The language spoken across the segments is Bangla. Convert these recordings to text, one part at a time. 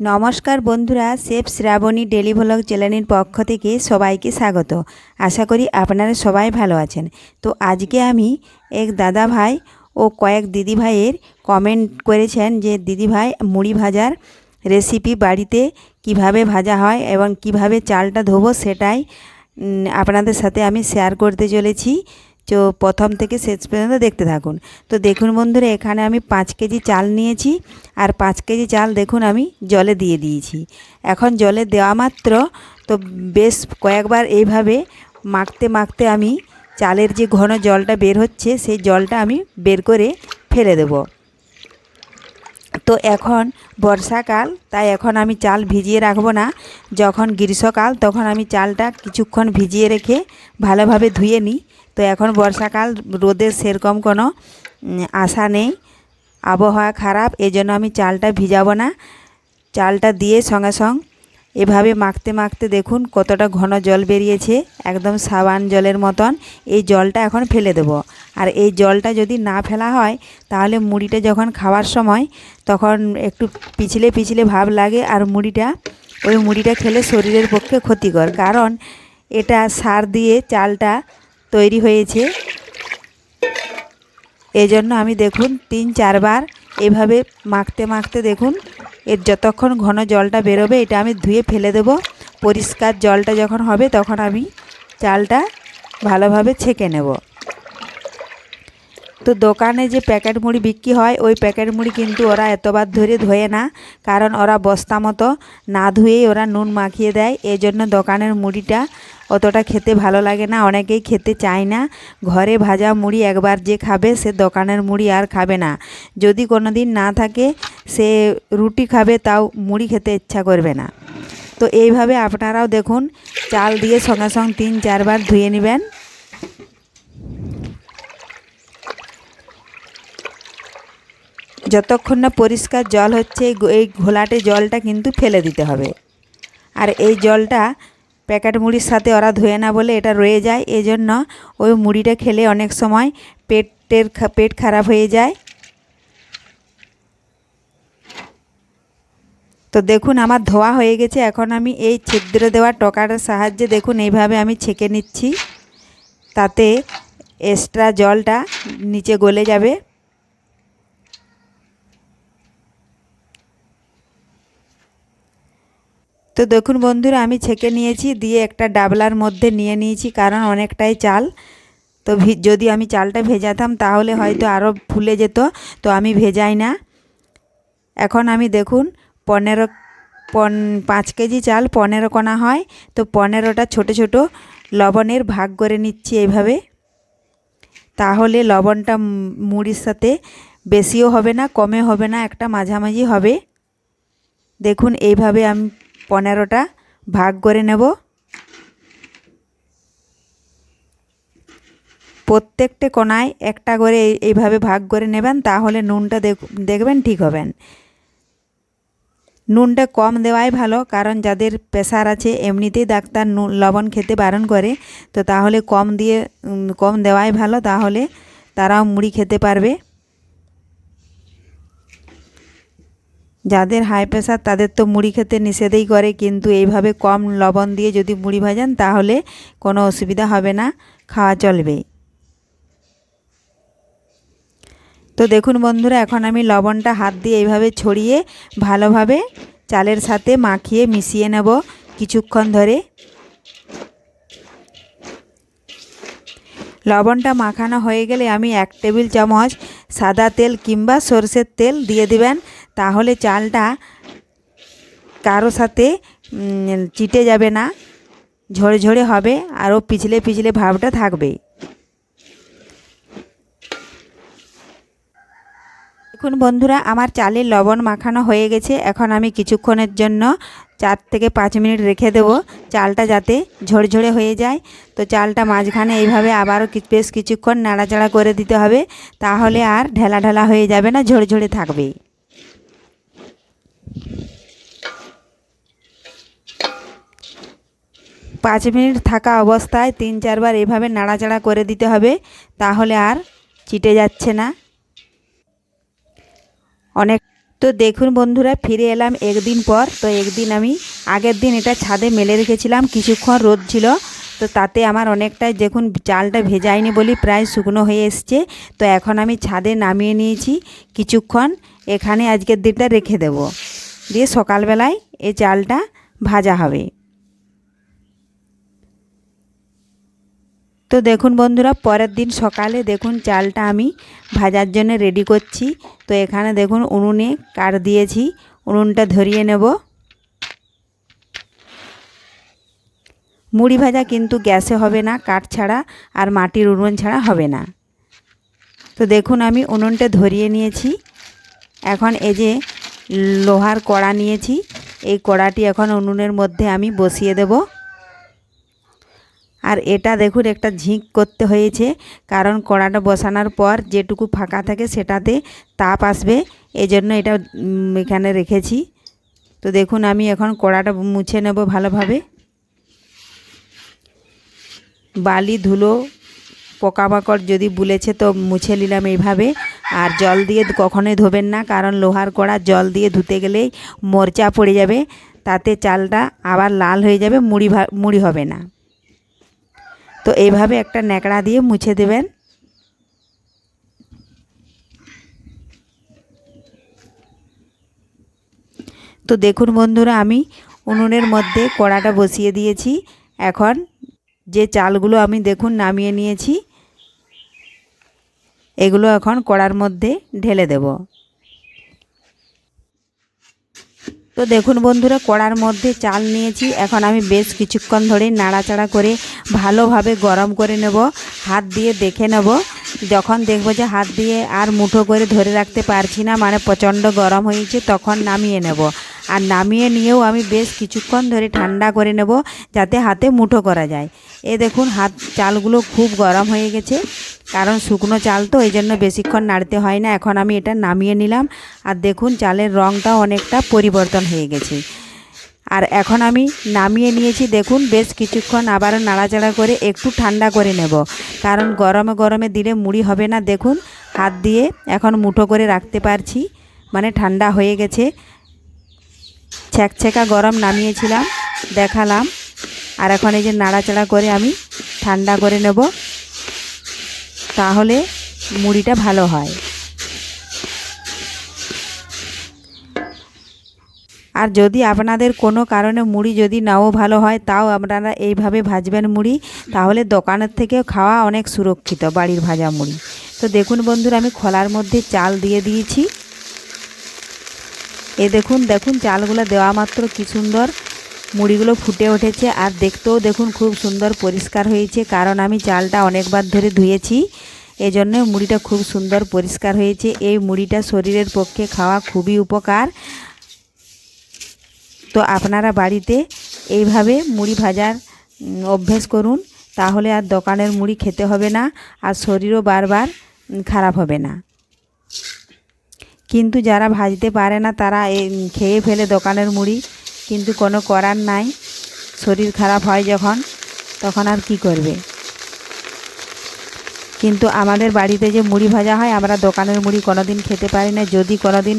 নমস্কার বন্ধুরা শেফ শ্রাবণী ডেলি ভ্লগ চ্যানেলের পক্ষ থেকে সবাইকে স্বাগত। আশা করি আপনারা সবাই ভালো আছেন। তো আজকে আমি এক দাদা ভাই ও কয়েক দিদি ভাইয়ের কমেন্ট করেছেন যে দিদি ভাই মুড়ি ভাজার রেসিপি বাড়িতে কীভাবে ভাজা হয় এবং কীভাবে চালটা ধোবো সেটাই আপনাদের সাথে আমি শেয়ার করতে চলেছি। তো প্রথম থেকে শেষ পর্যন্ত দেখতে থাকুন। তো দেখুন বন্ধুরা, এখানে আমি পাঁচ কেজি চাল নিয়েছি আর পাঁচ কেজি চাল দেখুন আমি জলে দিয়ে দিয়েছি। এখন জলে দেওয়া মাত্র, তো বেশ কয়েকবার এইভাবে মাখতে মাখতে আমি চালের যে ঘন জলটা বের হচ্ছে, সেই জলটা আমি বের করে ফেলে দেবো। তো এখন বর্ষাকাল, তাই এখন আমি চাল ভিজিয়ে রাখব না। যখন গ্রীষ্মকাল, তখন আমি চালটা কিছুক্ষণ ভিজিয়ে রেখে ভালোভাবে ধুয়ে নিই। তো এখন বর্ষাকাল রোদের সেরকম কোনো আশা নেই। আবহাওয়া খারাপ, এজন্য আমি চালটা ভিজাবো না। চালটা দিয়ে সঙ্গে সঙ্গ এভাবে মাখতে মাখতে দেখুন কতটা ঘন জল বেরিয়েছে, একদম সাবান জলের মতন। এই জলটা এখন ফেলে দেব। আর এই জলটা যদি না ফেলা হয়, তাহলে মুড়িটা যখন খাওয়ার সময়, তখন একটু পিছলে পিছলে ভাব লাগে আর মুড়িটা, ওই মুড়িটা খেলে শরীরের পক্ষে ক্ষতিকর। কারণ এটা সার দিয়ে চালটা তৈরি হয়েছে। এজন্য আমি দেখুন তিন, চারবার এভাবে মাখতে মাখতে দেখুন, এর যতক্ষণ ঘন জলটা বেরোবে এটা আমি ধুয়ে ফেলে দেব। পরিষ্কার জলটা যখন হবে তখন আমি চালটা ভালোভাবে ছেঁকে নেব। তো দোকানে যে প্যাকেট মুড়ি বিক্রি হয়, ওই প্যাকেট মুড়ি কিন্তু ওরা এতবার ধরে ধোয়ে না, কারণ ওরা বস্তা মতো না ধুয়েই ওরা নুন মাখিয়ে দেয়। এই জন্য দোকানের মুড়িটা অতটা খেতে ভালো লাগে না, অনেকেই খেতে চায় না। ঘরে ভাজা মুড়ি একবার যে খাবে, সে দোকানের মুড়ি আর খাবে না। যদি কোনো দিন না থাকে, সে রুটি খাবে, তাও মুড়ি খেতে ইচ্ছা করবে না। তো এইভাবে আপনারাও দেখুন, চাল দিয়ে সঙ্গে সঙ্গে তিন চারবার ধুয়ে নেবেন। যতক্ষণ না পরিষ্কার জল হচ্ছে, এই ঘোলাটে জলটা কিন্তু ফেলে দিতে হবে। আর এই জলটা প্যাকেট মুড়ির সাথে ওরা ধোয়ে না বলে এটা রয়ে যায়। এই জন্য ওই মুড়িটা খেলে অনেক সময় পেটের পেট খারাপ হয়ে যায়। তো দেখুন আমার ধোয়া হয়ে গেছে। এখন আমি এই ছিদ্র দেওয়া টকাটার সাহায্যে দেখুন এইভাবে আমি ছেঁকে নিচ্ছি। তাতে এক্সট্রা জলটা নিচে গলে যাবে। তো দেখুন বন্ধুরা, আমি ছেঁকে নিয়েছি, দিয়ে একটা ডাবলার মধ্যে নিয়ে নিয়েছি, কারণ অনেকটাই চাল। তো যদি আমি চালটা ভেজাতাম, তাহলে হয়তো আরও ফুলে যেত, তো আমি ভেজাই না। এখন আমি দেখুন, পনেরো, পন, পাঁচ কেজি চাল পনেরো কণা হয়, তো পনেরোটা ছোট ছোট লবণের ভাগ করে নিচ্ছি এইভাবে তাহলে লবণটা মুড়ির সাথে বেশিও হবে না, কমে হবে না, একটা মাঝামাঝি হবে। দেখুন, এইভাবে আমি পনেরোটা ভাগ করে নেব। প্রত্যেকটা কোনায় একটা করে এইভাবে ভাগ করে নেবেন, তাহলে নুনটা দেখ- দেখবেন ঠিক হবেন। নুনটা কম দেওয়াই ভালো, কারণ যাদের প্রেশার আছে, এমনিতেই ডাক্তার নুন, লবণ খেতে বারণ করে, তো তাহলে কম দিয়ে কম দেওয়াই ভালো, তাহলে তারাও মুড়ি খেতে পারবে। যাদের হাই প্রেশার তাদের তো মুড়ি খেতে নিষেধই করে, কিন্তু এইভাবে কম লবণ দিয়ে যদি মুড়ি ভাজান তাহলে কোনো অসুবিধা হবে না, খাওয়া চলবে। তো দেখুন বন্ধুরা, এখন আমি লবণটা হাত দিয়ে এইভাবে ছড়িয়ে ভালোভাবে চালের সাথে মাখিয়ে মিশিয়ে নেব কিছুক্ষণ ধরে। লবণটা মাখানো হয়ে গেলে আমি এক টেবিল চামচ সাদা তেল কিংবা সরষের তেল দিয়ে দিবেন। তাহলে চালটা কারও সাথে চিটে যাবে না, ঝরে ঝরে হবে, আরও পিছলে পিছলে ভাবটা থাকবে। দেখুন বন্ধুরা, আমার চালের লবণ মাখানো হয়ে গেছে। এখন আমি কিছুক্ষণের জন্য চার থেকে পাঁচ মিনিট রেখে দেবো চালটা যাতে ঝরঝরে হয়ে যায়। তো চালটা মাঝখানে এইভাবে আবারও বেশ কিছুক্ষণ নাড়াচাড়া করে দিতে হবে, তাহলে আর ঢেলা ঢেলা হয়ে যাবে না ঝরঝরে থাকবে। পাঁচ মিনিট থাকা অবস্থায় তিন চারবার এভাবে নাড়াচাড়া করে দিতে হবে, তাহলে আর চিটে যাচ্ছে না। অনেক তো দেখুন বন্ধুরা, ফিরে এলাম একদিন পর। তো একদিন আমি আগের দিন এটা ছাদে মেলে রেখেছিলাম, কিছুক্ষণ রোদ ছিল। তো তাতে আমার অনেকটাই দেখুন চালটা ভেজায়নি বলি প্রায় শুকনো হয়ে এসছে। তো এখন আমি ছাদে নামিয়ে নিয়েছি, কিছুক্ষণ। এখানে আজকের দিনটা রেখে দেব। দিয়ে সকালবেলায় এই চালটা ভাজা হবে। তো দেখুন বন্ধুরা, পরের দিন সকালে দেখুন চালটা আমি ভাজার জন্য রেডি করছি। তো এখানে দেখুন উনুনে কাঠ দিয়েছি, উনুনটা ধরিয়ে নেব। মুড়ি ভাজা কিন্তু গ্যাসে হবে না, কাঠ ছাড়া আর মাটির উনুন ছাড়া হবে না। তো দেখুন আমি উনুনটা ধরিয়ে নিয়েছি। এখন এই যে লোহার কড়া নিয়েছি। এই কড়াটি এখন উনুনের মধ্যে আমি বসিয়ে দেবো। আর এটা দেখুন, একটা ঝিঁক করতে হয়েছে। কারণ কড়াটা বসানোর পর যেটুকু ফাঁকা থাকে সেটাতে তাপ আসবে। এজন্য এটা এখানে রেখেছি। তো দেখুন, আমি এখন কড়াটা মুছে নেব ভালোভাবে। বালি, ধুলো পোকামাকড় যদি বুলেছে তো মুছে নিলাম এইভাবে। আর জল দিয়ে কখনোই ধোবেন না, কারণ লোহার কড়া জল দিয়ে ধুতে গেলেই মোরচা পড়ে যাবে। তাতে চালটা আবার লাল হয়ে যাবে, মুড়ি মুড়ি হবে না। তো এইভাবে একটা ন্যাকড়া দিয়ে মুছে দেবেন। তো দেখুন বন্ধুরা, আমি উনুনের মধ্যে কড়াটা বসিয়ে দিয়েছি। এখন যে চালগুলো আমি দেখুন নামিয়ে নিয়েছি। এগুলো এখন কড়ার মধ্যে ঢেলে দেবো। তো দেখুন বন্ধুরা, কড়ার মধ্যে চাল নিয়েছি। এখন আমি বেশ কিছুক্ষণ ধরে নাড়াচাড়া করে ভালোভাবে গরম করে নেব, হাত দিয়ে দেখে নেব। যখন দেখব যে হাত দিয়ে আর মুঠো করে ধরে রাখতে পারছি না মানে প্রচণ্ড গরম হয়েছে, তখন নামিয়ে নেব। আর নামিয়ে নিয়েও আমি বেশ কিছুক্ষণ ধরে ঠান্ডা করে নেব, যাতে হাতে মুঠো করা যায়। এ দেখুন, হাত চালগুলো খুব গরম হয়ে গেছে। কারণ শুকনো চাল তো, এই জন্য বেশিক্ষণ নাড়তে হয় না। এখন আমি এটা নামিয়ে নিলাম। আর দেখুন, চালের রঙটাও অনেকটা পরিবর্তন হয়ে গেছে। আর এখন আমি নামিয়ে নিয়েছি, দেখুন, বেশ কিছুক্ষণ আবার নাড়াচাড়া করে একটু ঠান্ডা করে নেব। কারণ গরমে গরমে দিলে মুড়ি হবে না, দেখুন। হাত দিয়ে এখন মুঠো করে রাখতে পারছি। মানে ঠান্ডা হয়ে গেছে। ছ্যাঁকা গরম নামিয়েছিলাম, দেখালাম। আর এখন এই যে নাড়াচাড়া করে আমি ঠান্ডা করে নেব, তাহলে মুড়িটা ভালো হয়। আর যদি আপনাদের কোনো কারণে মুড়ি যদি নাও ভালো হয়, তাও আপনারা এইভাবে ভাজবেন মুড়ি, তাহলে দোকানের থেকে খাওয়া অনেক সুরক্ষিত বাড়ির ভাজা মুড়ি। তো দেখুন বন্ধুরা, আমি খোলার মধ্যে চাল দিয়ে দিয়েছি। এ দেখুন দেখুন চালগুলো দেওয়া মাত্র কি সুন্দর। মুড়িগুলো ফুটে উঠেছে আর দেখতেও দেখুন খুব সুন্দর পরিষ্কার হয়েছে, কারণ আমি চালটা অনেকবার ধরে ধুয়েছি, এজন্য মুড়িটা খুব সুন্দর পরিষ্কার হয়েছে। এই মুড়িটা শরীরের পক্ষে খাওয়া খুবই উপকার। তো আপনারা বাড়িতে এইভাবে মুড়ি ভাজার অভ্যেস করুন, তাহলে আর দোকানের মুড়ি খেতে হবে না, আর শরীরও বারবার খারাপ হবে না। কিন্তু যারা ভাজতে পারে না, তারা খেয়ে ফেলে দোকানের মুড়ি। কিন্তু কোনো করার নাই। শরীর খারাপ হয় যখন, তখন আর কি করবে? কিন্তু আমাদের বাড়িতে যে মুড়ি ভাজা হয়, আমরা দোকানের মুড়ি কোনো দিন খেতে পারি না। যদি কোনো দিন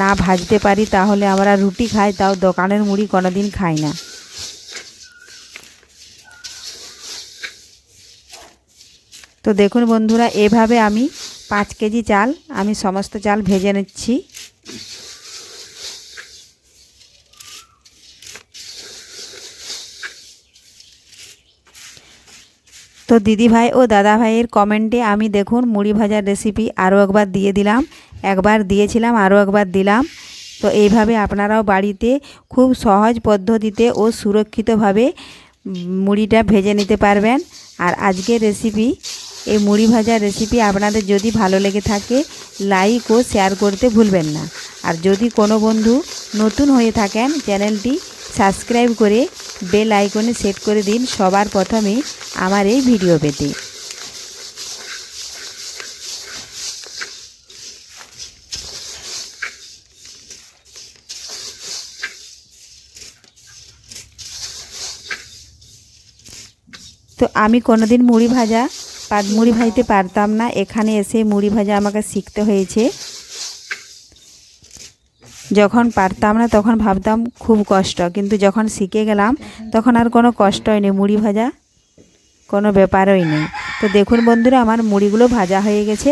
না ভাজতে পারি, তাহলে আমরা রুটি খাই, তাও দোকানের মুড়ি কোনো দিন খাই না। তো দেখুন বন্ধুরা, এভাবে আমি পাঁচ কেজি চাল, আমি সমস্ত চাল ভেজে নিচ্ছি। তো দিদি ভাই ও দাদা ভাইয়ের কমেন্টে আমি দেখুন মুড়ি ভাজার রেসিপি আরও একবার দিয়ে দিলাম, একবার দিয়েছিলাম, আরও একবার দিলাম। তো এইভাবে আপনারাও বাড়িতে খুব সহজ পদ্ধতিতে ও সুরক্ষিতভাবে মুড়িটা ভেজে নিতে পারবেন। আর আজকের রেসিপি এই মুড়ি ভাজার রেসিপি আপনাদের যদি ভালো লেগে থাকে লাইক ও শেয়ার করতে ভুলবেন না। আর যদি কোনো বন্ধু নতুন হয়ে থাকেন, চ্যানেলটি সাবস্ক্রাইব করে বেল আইকনে সেট করে দিন সবার প্রথমে আমার এই ভিডিও পেতে। তো আমি কোনোদিন মুড়ি ভাজা মুড়ি ভাজতে পারতাম না। এখানে এসে মুড়ি ভাজা আমাকে শিখতে হয়েছে। যখন পারতাম না, তখন ভাবতাম খুব কষ্ট। কিন্তু যখন শিখে গেলাম, তখন আর কোনো কষ্টই নেই। মুড়ি ভাজা কোনো ব্যাপারই নেই। তো দেখুন বন্ধুরা, আমার মুড়িগুলো ভাজা হয়ে গেছে।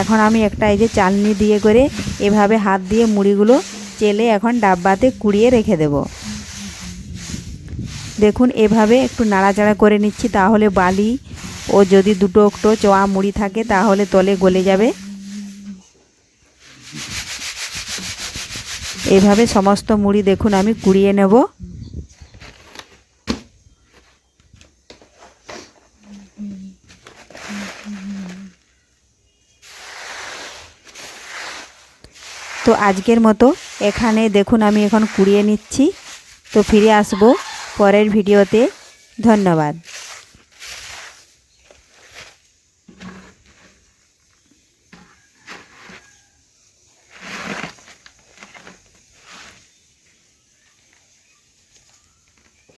এখন আমি একটা এই যে চালনি দিয়ে করে এভাবে হাত দিয়ে মুড়িগুলো চেলে এখন ডাব্বাতে কুড়িয়ে রেখে দেব। দেখুন, এভাবে একটু নাড়াচাড়া করে নিচ্ছি। তাহলে বালি ও যদি দুটো একটু চোয়া মুড়ি থাকে, তাহলে তলে গলে যাবে। এইভাবে সমস্ত মুড়ি দেখুন, আমি কুড়িয়ে নেব। তো আজকের মতো এখানে দেখুন, আমি এখন কুড়িয়ে নিচ্ছি। তো ফিরে আসব পরের ভিডিওতে। ধন্যবাদ।